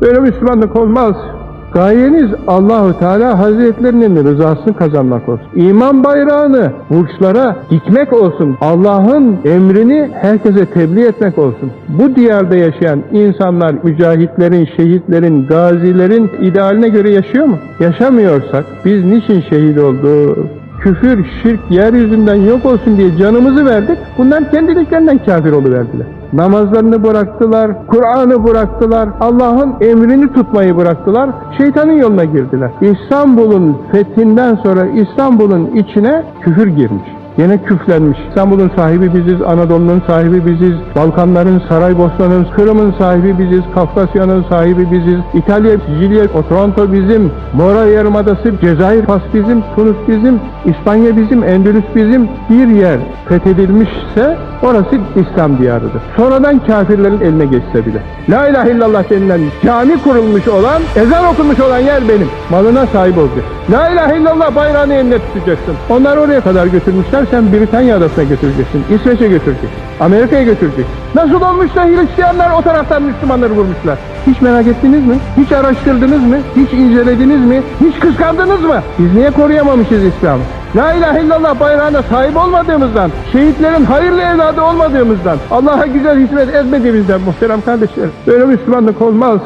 Böyle Müslümanlık olmaz. Gayeniz Allahu Teala Hazretlerinin rızasını kazanmak olsun. İman bayrağını burçlara dikmek olsun. Allah'ın emrini herkese tebliğ etmek olsun. Bu diyarda yaşayan insanlar mücahitlerin, şehitlerin, gazilerin idealine göre yaşıyor mu? Yaşamıyorsak biz niçin şehit olduk? Küfür, şirk yeryüzünden yok olsun diye canımızı verdik. Bunlar kendiliklerinden kafir oluverdiler. Namazlarını bıraktılar, Kur'an'ı bıraktılar, Allah'ın emrini tutmayı bıraktılar, şeytanın yoluna girdiler. İstanbul'un fethinden sonra İstanbul'un içine küfür girmiş. Yine küflenmiş. İstanbul'un sahibi biziz, Anadolu'nun sahibi biziz, Balkanların, Saraybosna'nın, Kırım'ın sahibi biziz, Kafkasya'nın sahibi biziz, İtalya, Sicilya, Otranto bizim, Mora Yarımadası, Cezayir, Fas bizim, Tunus bizim, İspanya bizim, Endülüs bizim. Bir yer fethedilmişse orası İslam diyarıdır. Sonradan kafirlerin eline geçse bile. La ilahe illallah denilen cami kurulmuş olan, ezan okunmuş olan yer benim. Malına sahip olacak. La ilahe illallah bayrağını eline tutacaksın. Onlar oraya kadar götürmüşler, sen Britanya adasına götüreceksin, İsveç'e götüreceksin, Amerika'ya götüreceksin. Nasıl olmuş da Hristiyanlar o taraftan Müslümanları vurmuşlar? Hiç merak ettiniz mi? Hiç araştırdınız mı? Hiç incelediniz mi? Hiç kıskandınız mı? Biz niye koruyamamışız İslam'ı? La ilahe illallah bayrağına sahip olmadığımızdan, şehitlerin hayırlı evladı olmadığımızdan, Allah'a güzel hizmet etmediğimizden muhterem kardeşlerim. Böyle Müslümanlık olmaz.